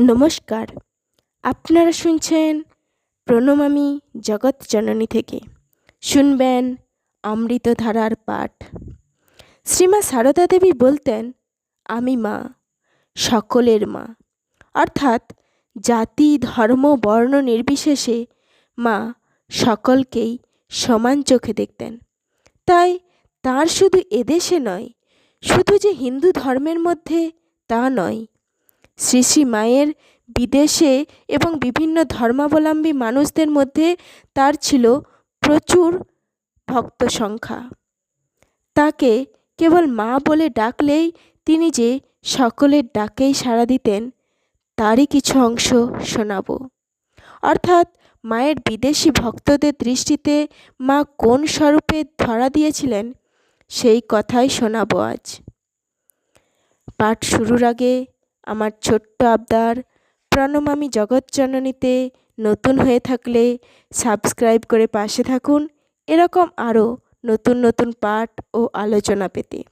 নমস্কার। আপনারা শুনছেন প্রণমামী জগৎ জননী থেকে। শুনবেন অমৃতধারার পাঠ। শ্রীমা সারদা দেবী বলতেন, আমি মা, সকলের মা। অর্থাৎ জাতি, ধর্ম, বর্ণ নির্বিশেষে মা সকলকেই সমান চোখে দেখতেন। তাই তার শুধু এদেশে নয়, শুধু যে হিন্দু ধর্মের মধ্যে তা নয় শ্রী শ্রী মায়ের বিদেশে এবং বিভিন্ন ধর্মাবলম্বী মানুষদের মধ্যে তার ছিল প্রচুর ভক্ত সংখ্যা। তাকে কেবল মা বলে ডাকলেই তিনি যে সকলের ডাকেই সাড়া দিতেন, তারই কিছু অংশ শোনাব। অর্থাৎ মায়ের বিদেশি ভক্তদের দৃষ্টিতে মা কোন স্বরূপে ধরা দিয়েছিলেন, সেই কথাই শোনাব আজ। পাঠ শুরুর আগে আমার ছোট্ট আবদার। প্রণমামী জগৎজননীতে নতুন হয়ে থাকলে সাবস্ক্রাইব করে পাশে থাকুন। এরকম আরও নতুন নতুন পাঠ ও আলোচনা পেতে।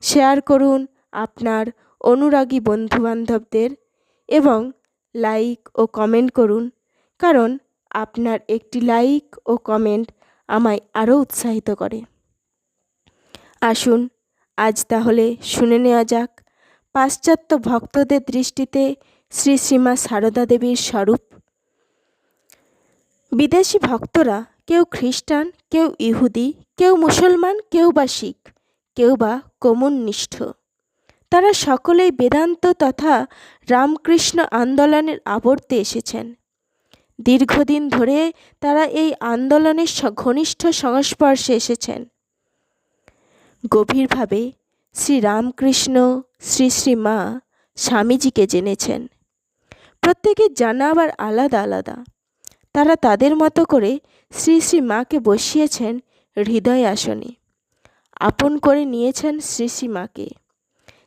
শেয়ার করুন আপনার অনুরাগী বন্ধুবান্ধবদের এবং লাইক ও কমেন্ট করুন। কারণ আপনার একটি লাইক ও কমেন্ট আমায় আরও উৎসাহিত করে। আসুন, আজ তাহলে শুনে নেওয়া যাক পাশ্চাত্য ভক্তদের দৃষ্টিতে শ্রী শ্রীমা সারদা দেবীর স্বরূপ। বিদেশি ভক্তরা কেউ খ্রিস্টান, কেউ ইহুদি, কেউ মুসলমান, কেউ বা শিখ, কেউ বা কমুননিষ্ঠ। তারা সকলেই বেদান্ত তথা রামকৃষ্ণ আন্দোলনের আবর্তে এসেছেন। দীর্ঘদিন ধরে তারা এই আন্দোলনের ঘনিষ্ঠ সংস্পর্শে এসেছেন। গভীরভাবে শ্রী রামকৃষ্ণ শ্রী শ্রী মা স্বামীজিকে জেনেছেন। প্রত্যেকের জানা আবার আলাদা আলাদা। তারা তাদের মতো করে শ্রী শ্রী মাকে বসিয়েছেন হৃদয় আসনে। আপন করে নিয়েছেন শ্রী শ্রী মাকে।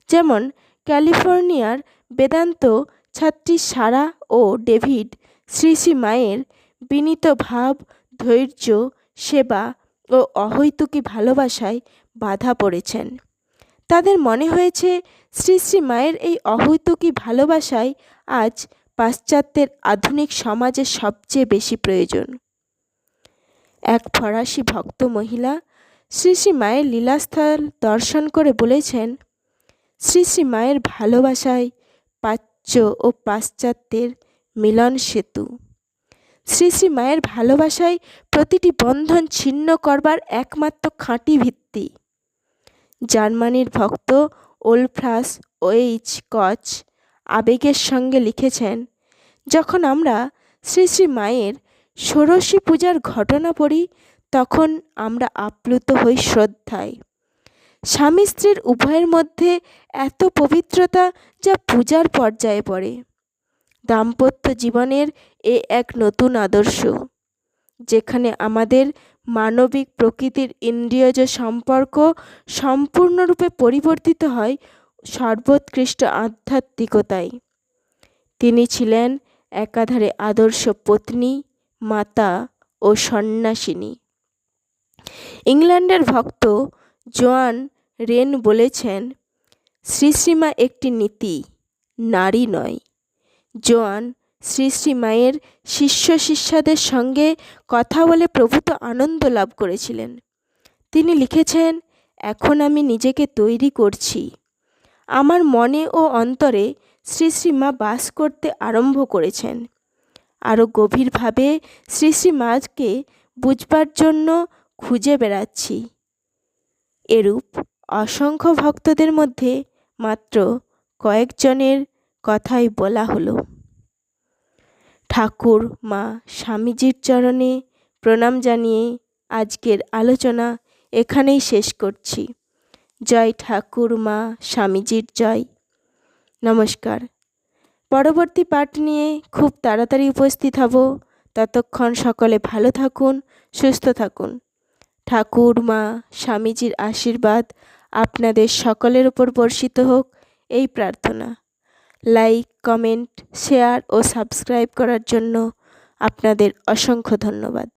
যেমন ক্যালিফোর্নিয়ার বেদান্ত ছাত্রী সারা ও ডেভিড শ্রী শ্রী মায়ের বিনীত ভাব, ধৈর্য, সেবা ও অহৈতুকী ভালোবাসায় বাধা পড়েছেন। তাদের মনে হয়েছে, শ্রী শ্রী মায়ের এই অহৈতুকী ভালোবাসায় আজ পাশ্চাত্যের আধুনিক সমাজে সবচেয়ে বেশি প্রয়োজন। এক ফরাসি ভক্ত মহিলা শ্রী শ্রী মায়ের লীলাস্থল দর্শন করে বলেছেন, শ্রী শ্রী মায়ের ভালোবাসায় প্রাচ্য ও পাশ্চাত্যের মিলন সেতু। শ্রী শ্রী মায়ের ভালোবাসায় প্রতিটি বন্ধন ছিন্ন করবার একমাত্র খাঁটি ভিত্তি। জার্মানির ভক্ত ওলফ্রাস ওয়েইচ কচ আবেগের সঙ্গে লিখেছেন, যখন আমরা শ্রী শ্রী মায়ের ষোড়শী পূজার ঘটনা পড়ি, তখন আমরা আপ্লুত হই শ্রদ্ধায়। স্বামী স্ত্রীর উভয়ের মধ্যে এত পবিত্রতা যা পূজার পর্যায়ে পড়ে। দাম্পত্য জীবনের এ এক নতুন আদর্শ। যেখানে আমাদের মানবিক প্রকৃতির ইন্দ্রিয়জ সম্পর্ক সম্পূর্ণরূপে পরিবর্তিত হয় সর্বোৎকৃষ্ট আধ্যাত্মিকতায়। তিনি ছিলেন একাধারে আদর্শ পত্নী, মাতা ও সন্ন্যাসিনী। ইংল্যান্ডের ভক্ত জোয়ান রেন বলেছেন, শ্রীশ্রীমা একটি নীতি, নারী নয়। জোয়ান শ্রী শ্রী মায়ের শিষ্য শিষ্যাদের সঙ্গে কথা বলে প্রভূত আনন্দ লাভ করেছিলেন। তিনি লিখেছেন, এখন আমি নিজেকে তৈরি করছি। আমার মনে ও অন্তরে শ্রী শ্রী মা বাস করতে আরম্ভ করেছেন। আরও গভীরভাবে শ্রী শ্রী মাকে বুঝবার জন্য খুঁজে বেড়াচ্ছি। এরূপ অসংখ্য ভক্তদের মধ্যে মাত্র কয়েকজনের কথাই বলা হলো। ঠাকুর, মা স্বামীজির চরণে প্রণাম জানিয়ে আজকের আলোচনা এখানেই শেষ করছি। জয় ঠাকুর, মা স্বামীজির জয়। নমস্কার। পরবর্তী পাঠ নিয়ে খুব তাড়াতাড়ি উপস্থিত হব। ততক্ষণ সকলে ভালো থাকুন, সুস্থ থাকুন। ঠাকুর, মা স্বামীজির আশীর্বাদ আপনাদের সকলের ওপর বর্ষিত হোক, এই প্রার্থনা। লাইক কমেন্ট শেয়ার ও সাবস্ক্রাইব করার জন্য আপনাদের অসংখ্য ধন্যবাদ।